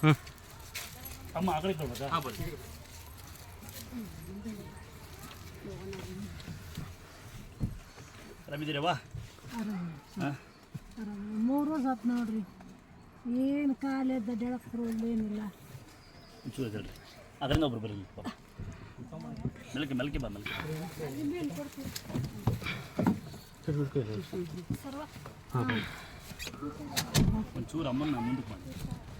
ಹ್ಞೂ ಅಮ್ಮ ಆ ಕಡೆ ಕೊಡ್ಬೇಕಾ ಹಾಂ ಬರ್ರಿ ಆರಾಮಿದ್ದೀರವ್ವ ಹಾಂ ಮೂರು ವರ್ಷ ಆತು ನೋಡ್ರಿ ಏನು ಕಾಲೆದ್ದ ಬೆಳಕು ಬರೋಲ್ಲ ಏನಿಲ್ಲ ಒಂಚೂರು ಹೇಳ್ರಿ ಅದರಿಂದ ಒಬ್ರು ಬರಲಿ ಮೆಲ್ಕೆ ಮೆಲ್ಕೆ ಬಾ ಮೆಲ್ಕೆ ಒಂಚೂರು ಅಮ್ಮನ ಮುಂದಕ್ಕೆ ಮಾಡಿ ಹಾಂ ಹಾಂ ಹಾಂ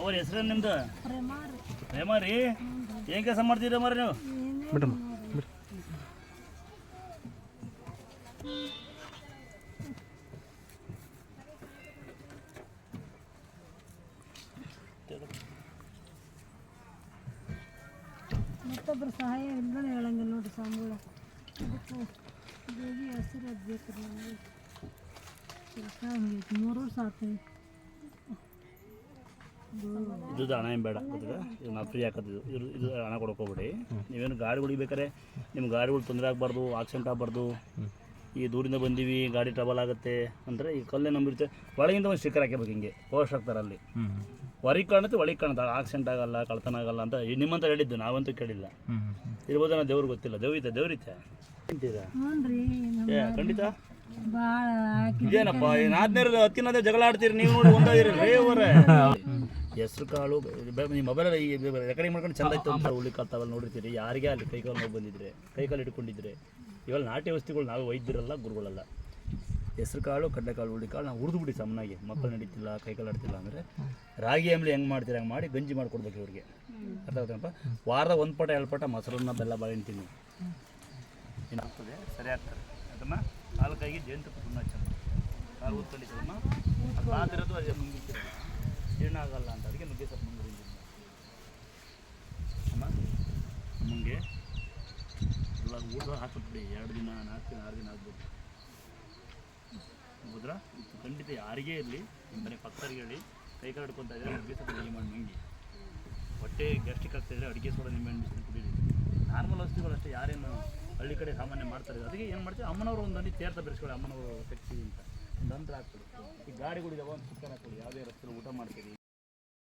ಅವ್ರ ಹೆಸರೇನು ನಿಮ್ದು? ಪ್ರೇಮಾರಿ ರೇಮ ರೀ ಏನು ಕೆಲಸ ಮಾಡ್ತೀರಿ ರೇಮ ನೀವು? ಬಿಡಮ್ಮ ಬಿಡಿ ಮತ್ತೊಬ್ಬರ ಸಹಾಯ ಇಲ್ಲ ಹೇಳಂಗಿಲ್ಲ ನೋಡ್ರಿ ಸ್ವಾಮಿಗಳು. ಅದಕ್ಕೆ ದೇವಿ ಹೆಸರು ಅದು ಬೇಕು ರೀ ನಮಗೆ ಕೆಲಸ ಹಂಗೈತಿ ಮೂರು ವರ್ಷ ಆತು. ಇದು ಹಣ ಏನು ಬೇಡ ಗೊತ್ತಿಲ್ಲ ಇದು ನಾವು ಫ್ರೀ ಹಾಕೋದು ಇದು. ಇದು ಹಣ ಕೊಡೋಕೆ ಹೋಗ್ಬೇಡಿ. ನೀವೇನು ಗಾಡಿ ಹೊಡಿಬೇಕಾರೆ ನಿಮ್ಮ ಗಾಡಿಗಳು ತೊಂದರೆ ಆಗಬಾರ್ದು ಆಕ್ಸಿಡೆಂಟ್ ಆಗಬಾರ್ದು. ಈ ದೂರಿಂದ ಬಂದೀವಿ ಗಾಡಿ ಟ್ರಬಲ್ ಆಗುತ್ತೆ. ಅಂದರೆ ಈ ಕಲ್ಲೇ ನಂಬಿರುತ್ತೆ ಒಳಗಿಂದ ಒಂದು ಸ್ಟಿಕ್ಕರ್ ಹಾಕಬೇಕು ಹಿಂಗೆ ಪೋಸ್ಟ್ ಹಾಕ್ತಾರೆ ಅಲ್ಲಿ. ಹೊರಗೆ ಕಾಣುತ್ತೆ ಒಳಗೆ ಕಾಣುತ್ತೆ. ಆಕ್ಸಿಡೆಂಟ್ ಆಗಲ್ಲ ಕಳ್ತನ ಆಗಲ್ಲ ಅಂತ ಈ ನಿಮ್ಮಂತ ಹೇಳಿದ್ದು ನಾವಂತೂ ಕೇಳಿಲ್ಲ. ಇರ್ಬೋದು ನಾ ದೇವ್ರಿಗೆ ಗೊತ್ತಿಲ್ಲ. ದೇವ್ರಿತ ದೇವ್ರಿತ ಖಂಡಿತ. ಇದೇನಪ್ಪ ನಾದ್ನೇರ ಹತ್ತಿನದ ಜಗಳ ಆಡ್ತೀರಿ? ನೀವು ನೋಡಿ ಒಂದಾದಿರಿ ರೇ ಅವರೇ. ಹೆಸರು ಕಾಳು ನಿಮ್ಮ ಮೊಬೈಲ್ ರೆಕಾರ್ಡಿಂಗ್ ಮಾಡ್ಕೊಂಡು ಚಂದ ಇತ್ತು ಅಂತ ಹುಳಿ ಕಾಲ್ತಾವಲ್ಲಿ ನೋಡಿರ್ತೀರಿ. ಯಾರಿಗೆ ಅಲ್ಲಿ ಕೈ ಕಾಲು ನೋವು ಬಂದಿದ್ರೆ ಕೈ ಕಾಲು ಇಟ್ಕೊಂಡಿದ್ರೆ ಇವಾಗ ನಾಟಿ ಔಷಧಿಗಳು ನಾವು ವೈದ್ಯರಲ್ಲ ಗುರುಗಳಲ್ಲ. ಹೆಸರು ಕಾಳು ಕಡಲೆಕಾಳು ಹುಳಿ ಕಾಳು ನಾವು ಹುರಿದು ಬಿಡಿ ಸಮನಾಗಿ. ಮಕ್ಕಳು ನಡೀತಿಲ್ಲ ಕೈ ಕಾಲು ಆಡ್ತಿಲ್ಲ ಅಂದರೆ ರಾಗಿ ಆಮೇಲೆ ಹೆಂಗೆ ಮಾಡ್ತೀರಿ ಹಂಗೆ ಮಾಡಿ ಗಂಜಿ ಮಾಡ್ಕೊಡ್ಬೇಕು ಇವ್ರಿಗೆ. ಅರ್ಥ ವಾರದ ಒಂದು ಪಟ ಎರಡು ಪಟ ಮೊಸರನ್ನ ಬೆಲ್ಲ ಬಾಳೆಹಣ್ಣು ತಿನ್ನಿ ಏನಾಗ್ತದೆ? ಸರಿ ಆಗ್ತದೆ. ಅದನ್ನು ಹಾಲು ಜೇನು ತುಪ್ಪ ತುಂಬ ಕಾಲು ಹಾಲು ಊದ್ಕೊಂಡಿದ್ದೀರಮ್ಮ ಅದು ಆದಿರೋದು ಅದೇ ಮುಂಗಿತ್ತಿರ ಜೀರ್ಣ ಆಗಲ್ಲ ಅಂತ ಅದಕ್ಕೆ ನುಗ್ಗೆ ಸೊಪ್ಪು ಮುಂದೆ ಅಮ್ಮ ಅಮ್ಮಂಗೆ ಎಲ್ಲ ಊಟ ಹಾಕಿಬಿಡಿ ಎರಡು ದಿನ, ನಾಲ್ಕು ದಿನ, ಆರು ದಿನ ಆಗ್ಬೋದು. ಹೋದ್ರ? ಖಂಡಿತ ಯಾರಿಗೇ ಇರಲಿ, ನಿಮ್ಮ ಮನೆ ಪಕ್ಕದವ್ರಿಗೆ ಹೇಳಿ. ಕೈ ಕಾಲು ಹಿಡ್ಕೊತಾ ಇದ್ರೆ ನುಗ್ಗೆ ಸೊಪ್ಪು ಅಡುಗೆ ಮಾಡಿ ಮುಂಗಿ ಹೊಟ್ಟೆ ಗ್ಯಾಸ್ಟ್ರಿಕ್ ಆಗ್ತಾಯಿದ್ರೆ ಅಡುಗೆ ಸೋಡಾ ನಿಂಬೆಹಣ್ಣು ಬಿಸಿಲು ಕುಡೀರಿ. ನಾರ್ಮಲ್ ಔಷಧಿಗಳು ಅಷ್ಟೇ ಯಾರೇನು ಹಳ್ಳಿ ಕಡೆ ಸಾಮಾನ್ಯ ಮಾಡ್ತಾರೆ. ಅದಕ್ಕೆ ಏನು ಮಾಡ್ತೀವಿ? ಅಮ್ಮನವರು ಒಂದು ಅಂಡಿ ತೀರ್ಥ ಬೆರೆಸ್ಕೊಳ್ಳಿ ಅಮ್ಮನವರು ಶಕ್ತಿ ಅಂತ. ಒಂದು ಅಂತರ ಹಾಕ್ಬಿಡಿ ಈ ಗಾಡಿಗಳಿದಾವ, ಒಂದು ಸುತ್ತಾರ ಕೊಡಿ ಯಾವುದೇ ರಸ್ತೆ ಊಟ ಮಾಡ್ತೀರಿ